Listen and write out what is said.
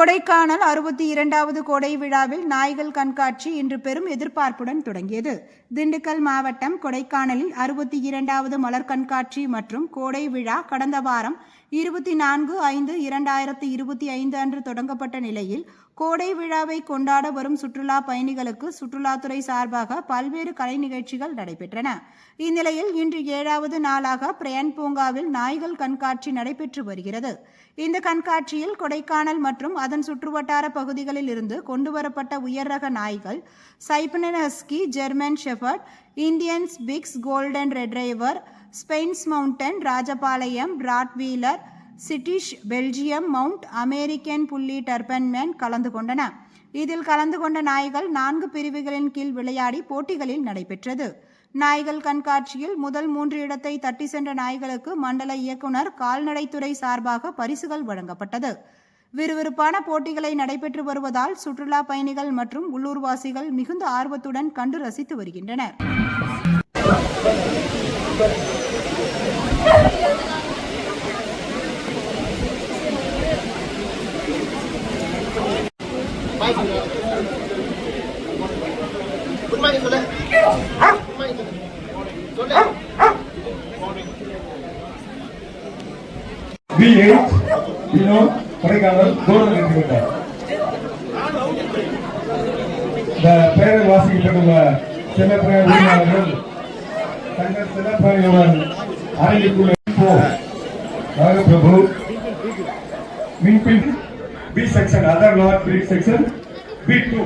கொடைக்கானல் அறுபத்தி இரண்டாவது கோடை விழாவில் நாய்கள் கண்காட்சி இன்று பெரும் எதிர்பார்ப்புடன் தொடங்கியது. திண்டுக்கல் மாவட்டம் கொடைக்கானலில் அறுபத்தி இரண்டாவது மலர் கண்காட்சி மற்றும் கோடை விழா கடந்த வாரம் இருபத்தி நான்கு ஐந்து இரண்டாயிரத்தி இருபத்தி ஐந்து அன்று தொடங்கப்பட்ட நிலையில் கோடை விழாவை கொண்டாட வரும் சுற்றுலா பயணிகளுக்கு சுற்றுலாத்துறை சார்பாக பல்வேறு கலை நிகழ்ச்சிகள் நடைபெற்றன. இந்நிலையில் இன்று ஏழாவது நாளாக பிரயான் பூங்காவில் நாய்கள் கண்காட்சி நடைபெற்று வருகிறது. இந்த கண்காட்சியில் கொடைக்கானல் மற்றும் அதன் சுற்றுவட்டார பகுதிகளில் இருந்து கொண்டுவரப்பட்ட உயர் ரக நாய்கள் Siberian husky German shepherd Indians fix golden retriever ஸ்பெயின்ஸ் மவுண்டன் ராஜபாளையம் ராட்வீலர் சிட்டிஷ் பெல்ஜியம் மவுண்ட் அமெரிக்கன் புள்ளி டர்பன்மேன் கலந்து கொண்டன. இதில் கலந்து கொண்ட நாய்கள் நான்கு பிரிவுகளின் கீழ் விளையாடி போட்டிகளில் நடைபெற்றது. நாய்கள் கண்காட்சியில் முதல் மூன்று இடத்தை தட்டி சென்ற நாய்களுக்கு மண்டல இயக்குனர் கால்நடைத்துறை சார்பாக பரிசுகள் வழங்கப்பட்டது. விறுவிறுப்பான போட்டிகளை நடைபெற்று வருவதால் சுற்றுலா பயணிகள் மற்றும் உள்ளூர்வாசிகள் மிகுந்த ஆர்வத்துடன் கண்டு ரசித்து வருகின்றனர். குட் மார்னிங் சொல்லு கொடைக்கானல் கோல்டன் ரெட்ரிவர் இந்த பெயரில் வாசிக்கப்பட்டுள்ள சில செல்லப்பிராய உரிமையாளர்கள் தங்கள் செல்லப்பிராணியுடன் அரங்கிற்குள்ள போ. Nagaprabhu மின்பில் B section other not B section B two